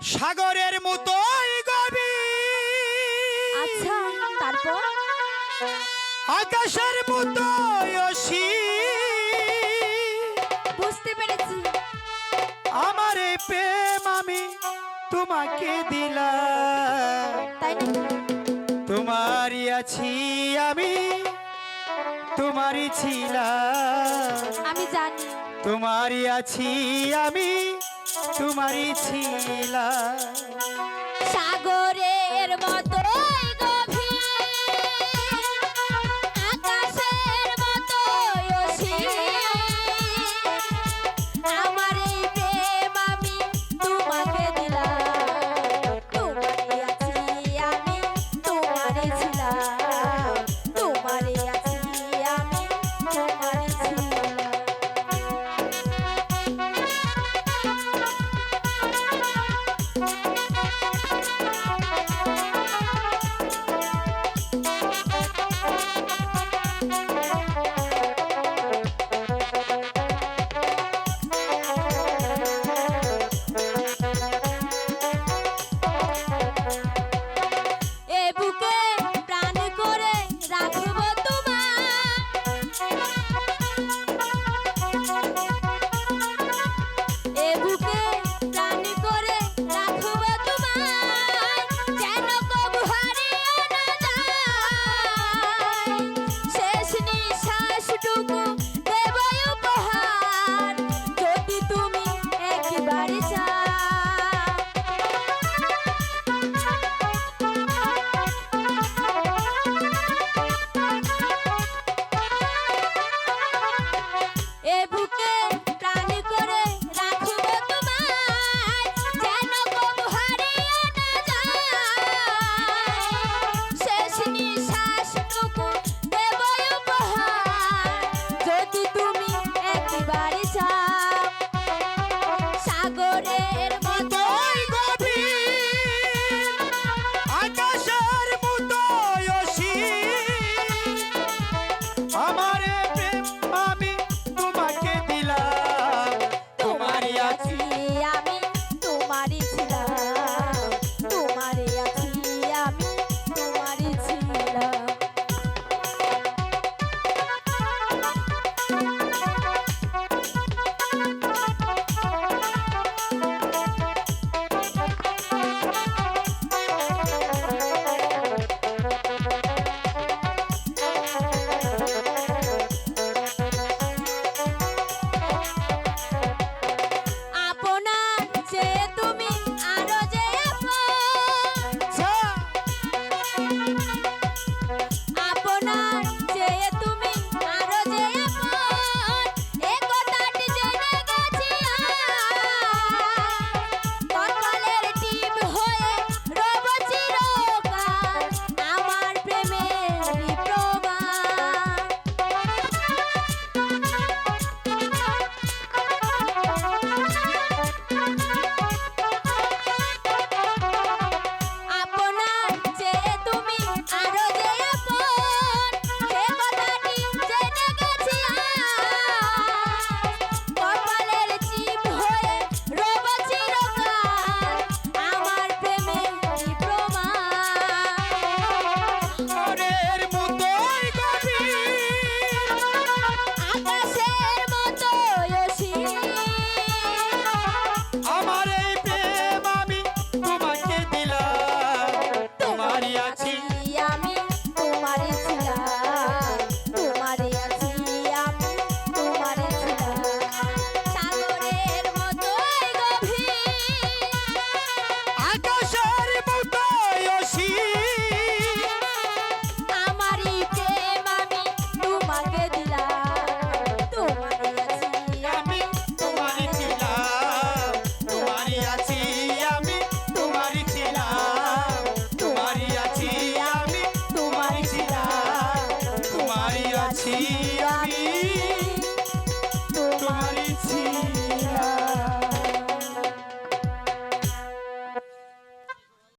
সাগরের মতোই গভীর। আচ্ছা, তারপর? আকাশের মতো বুঝতে পেরেছি। আমার প্রেম আমি তোমাকে দিলাম। তাই তোমারই আছি আমি তোমারই ছিলাম। আমি জানি। তোমারই আছি আমি তোমারই ছিলা। সাগরের মতো Yeah, আমি